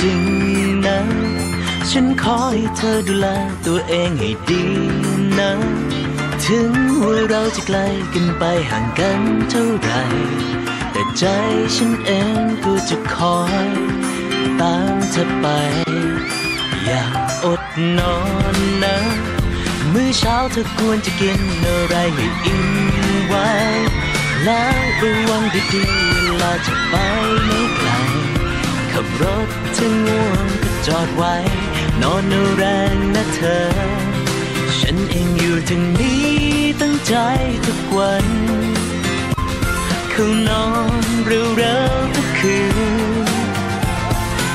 จริงนะ ฉันขอให้เธอดูแลตัวเองให้ดีนะ ถึงว่าเราจะไกลกันไปห่างกันเท่าไหรแต่ใจฉันเองก็จะคอยตามเธอไป อย่าอดนอนนะ มื้อเช้าเธอควรจะกินอะไรให้อิ่มไว้ แล้วระวังดีๆเวลาจะไป จอดไว้ นอนเอาแรงนะเธอ ฉันเองอยู่ถึงนี้ตั้งใจทุกวันเข้านอนเร็วๆทุกคืน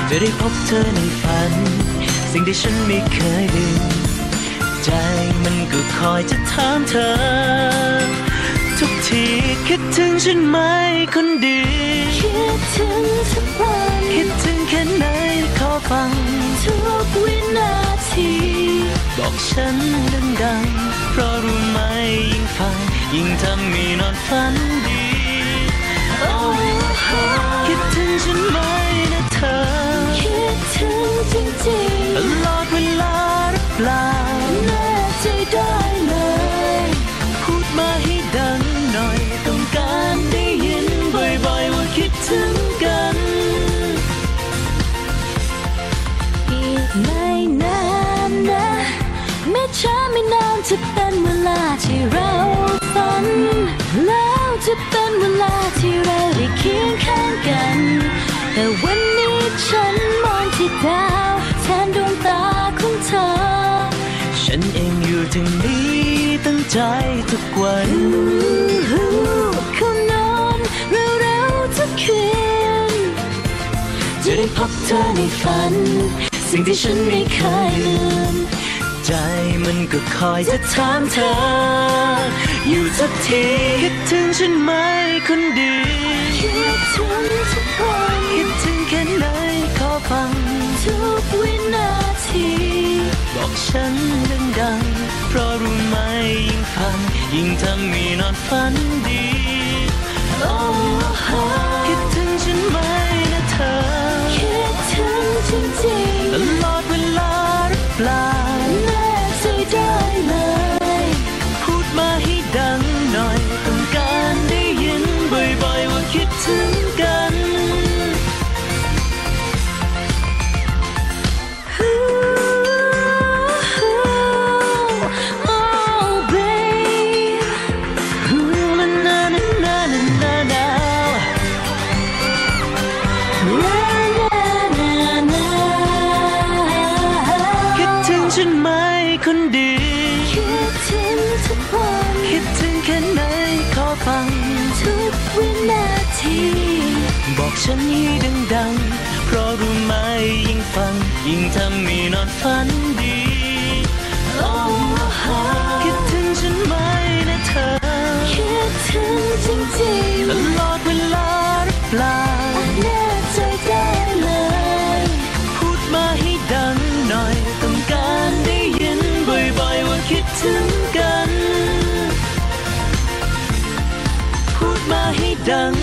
จะได้พบเธอในฝัน สิ่งที่ฉันไม่เคยลืมใจมันก็คอยจะถามเธอ ทุกทีคิดถึงฉันไหมคนดี คิดถึงทุกวันคิดถึง ทีบอกฉันดังๆ เพราะรู้ไหมยิ่งฟัง ยิ่งทำให้นอนฝันดีโอ้โหคิดถึงฉันไหมนะเธอ คิดถึงจริงตลอดเวลาหรือเปล่า ช้าไม่นานจะเป็นเวลาที่เราฝัน แล้วจะเป็นเวลาที่เราได้เคียงข้างกัน แต่วันนี้ฉันมองที่ดาวแทนดวงตาของเธอ ฉันเองอยู่ถึงนี้ตั้งใจทุกวันเข้านอนเร็วๆทุกคืนจะได้พบเธอในฝัน สิ่งที่ฉันไม่เคยลืม ใจมันก็คอยจะถามเธอ อยู่สักทีคิดถึงฉันไหมคนดีคิดถึงทุกวันคิดถึงแค่ไหนขอฟัง ทุกวินาที บอกฉันดังๆเพราะรู้ไหมยิ่งฟัง ยิ่งทำให้นอนฝันดีโอ้คิดถึงฉันไหมนะเธอ คิดถึงจริงๆตลอดเวลาหรือเปล่า คิดถึงกัน Oh babe นานานานานานานาคิดถึงฉันไหมคนดี ที บอกฉันให้ดังๆ เพราะรู้ไหมยิ่งฟัง ยิ่งทำให้นอนฝันดี โอ้โหคิดถึงฉันไหมนะเธอ คิดถึงจริงตลอดเวลาหรือเปล่าๆแน่ใจได้เลย พูดมาให้ดังหน่อย ต้องการได้ยินบ่อยๆ ว่าคิดถึงกัน พูดมาให้ดัง